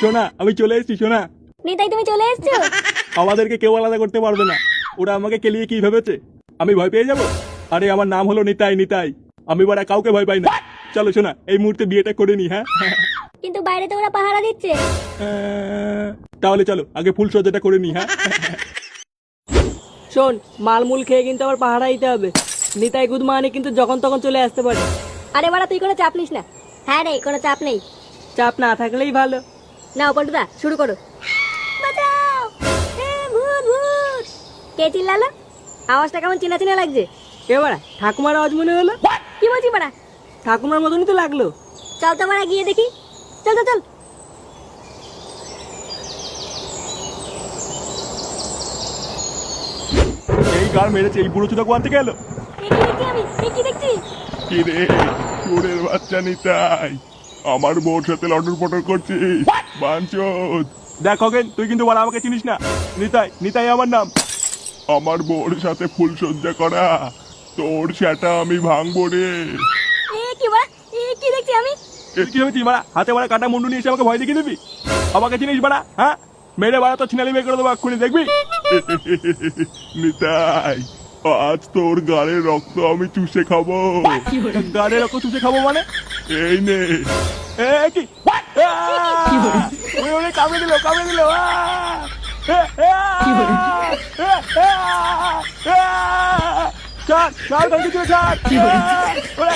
শোনা আমি চলে এসেছি শোনা নিতাই তুমি চলে এসছো? আমাদেরকে কেউ আলাদা করতে পারবে না। ওরা আমাকে কেলিয়ে কি ভেবেছে? আমি ভয় পেয়ে যাব? আরে আমার নাম হলো নিতাই নিতাই। আমি বারা কাউকে ভয় পাই না। চলো শোনা এই মুহূর্তে বিয়েটা করে নি হ্যাঁ? কিন্তু বাইরে তো ওরা পাহারা দিচ্ছে। তাহলে চলো আগে ফুল সজ্জাটা করে নি হ্যাঁ? শোন মালমূল খেয়ে কিন্তু আবার পাহারা দিতে হবে। নিতাই গুদমানি কিন্তু যখন তখন চলে আসতে পারে। আরে বাড়া তুই কোনো চাপ নিস না। হ্যাঁ রে কোনো চাপ নেই। চাপ না থাকলেই ভালো। নাও পল্টুদা শুরু করো। কে চিল্লালো? আওয়াজটা কেমন চেনা চেনা লাগছে এবারে ঠাকুমার আওয়াজ মনে হলো? কি বলছি বাড়া? ঠাকুমার মতনই তো লাগল। চল তো বাড়া গিয়ে দেখি। চল চল চল। এই গার মেরেছে এই বুড়ো চুদা কোয়ান থেকে এলো? কি দেখছি আমি? কি দেখছি? কি রে চোরের বাচ্চা নিতাই। আমার বউর সাথে লটর পটর করছিস। বাঞ্চোদ। দেখ খগেন তুই কিন্তু বলা আমাকে চিনিস না। নিতাই নিতাই আমার নাম। আমার বউর সাথে ফুল সজ্জা করা। তোর সেটা আমি ভাঙবো রে। এ কি বাড়া এ কি দেখছি আমি? এ কি হয়েছি মারা হাতে মারা কাটা মুন্ডু নিয়ে এসে আমাকে ভয় দেখিয়ে দিবি? আমাকে চিনিস বাড়া? হ্যাঁ? মেরে বাড়া তো ছিনালি বের করে দেবো এক্ষুনি দেখবি? নিতাই আজ তোর গাড়ির রক্ত আমি চুষে খাব। গাড়ির রক্ত চুষে খাব মানে? এই নে। এ কি? ওই ওরে কামড়ে দিল কামড়ে দিল ছাড় ছাড় ছাড় ছাড় ওরে